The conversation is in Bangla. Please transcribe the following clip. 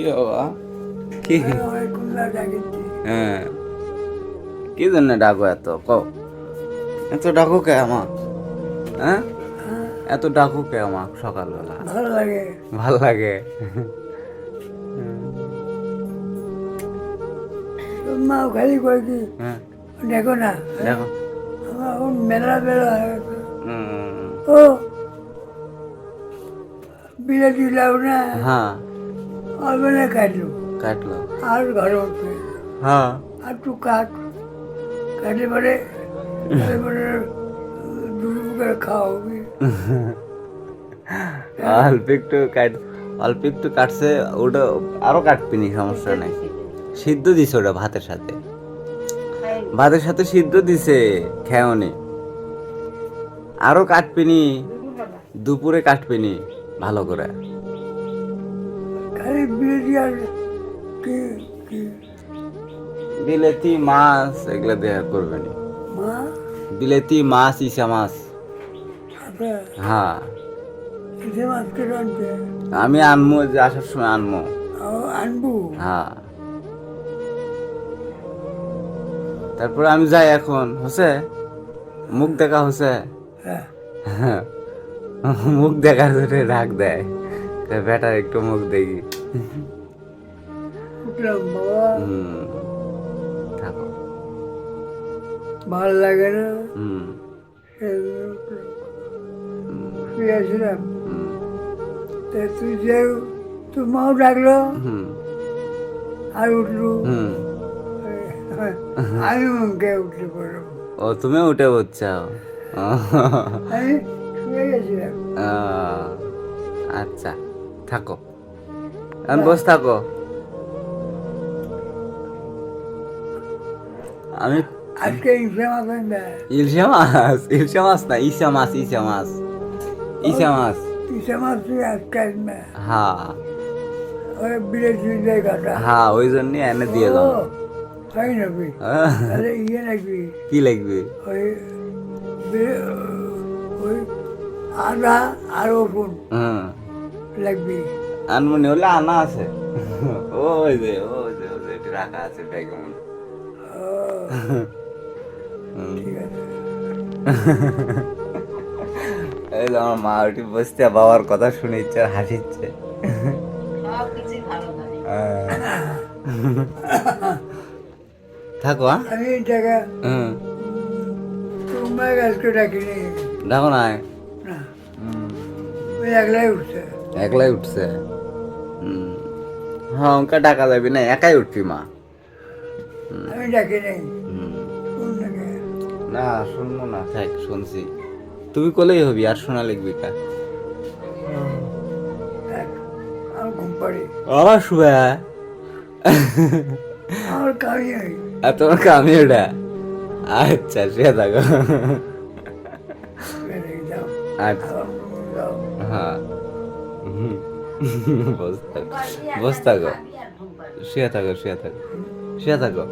কি বাবা? হ্যাঁ। কি জন্য ডাকো এত? ক এত ডাকো কে আমার হ্যাঁ? এত ডাকো কে আমার সকালবেলা? ভালো লাগে। ভালো লাগে। মাও খালি কয় কি? হ্যাঁ। দেখো না। দেখো। মেলা হুম, ও। বিলেতি লাউ না? হ্যাঁ। কাটলো। কাটলো। আর ঘরে উঠবে হ্যাঁ। আর তুই কাট। কাটে পরে তারপরে দুটো করে খাওয়াবি অল্প একটু কাট অল্প একটু কাটছে ওটা আরও কাটবিনি সমস্যা নাই। সিদ্ধ দিছে ওটা ভাতের সাথে। ভাতের সাথে সিদ্ধ দিছে খেয়নি আরও কাটবিনি দুপুরে কাটবিনি ভালো করে। বিলেতি আর কি কি? বিলেতি মাছ এগুলো দেয়া করবে নি। বিলেতি মাছ ইসা মাছ। হ্যাঁ। আমি আনমো যে আসার সময় আনমো। আনব? হ্যাঁ। তারপরে আমি যাই এখন হচ্ছে মুখ দেখা হচ্ছে হ্যাঁ। মুখ দেখার জন্য ডাক দেয়। তা বেটার একটু মুখ দেখি। থাকো। ভালো লাগে না? শুয়েছিলাম তা তুই যে তোর মাও ডাকলো। আর উঠলু। আমি মুখে ও তুমি উঠে আমি শুয়ে গেছিলাম। আচ্ছা। থাকো। আমি বস থাকো। আমি আজকে মাথা দেয় ইলশা মাছ? ইলশা মাছ না ইসা মাছ ইসা মাছ। ইসা মাছ। ইসে মাছ তুই আজকে হ্যাঁ। ওই বিলেতি দেয় হ্যাঁ ওই জন্য এনে দিয়ে দাও। হয় নাকি? আহ, ইয়ে নাকি? কি লাগবে? ওই ওই আদা আর রসুন। হুম। লাগবে। আনমনি হলে আনা আছে। ওই যে ওই যে ওই যে এটা রাখা আছে ব্যাগে মনে। ও, এই যে আমার মা ওটি বসতে বাবার কথা শুনে ইচ্ছে হাসিচ্ছে। থাকো হ্যাঁ। আমি এই জায়গা তোমার আজকে ডাকিনি। দেখো না না। হুম, ওই একলাই উঠছে। একলাই উঠছে? হুম। হ্যাঁ ওকে ডাকা যাবি না একাই উঠবি মা। আমি ডাকি নেই। না শুনব না থাক শুনছি। তুমি কোলেই হবি আর শোনা লিখবি কা। ঘুম পাড়ি। আবার আমার কামি আর তোমার কামি ওটা? আচ্ছা শুয়ে থাকো। আচ্ছা। হুম। বস থাকো বস থাকো শুয়ে থাকো শুয়ে থাকো শুয়ে থাকো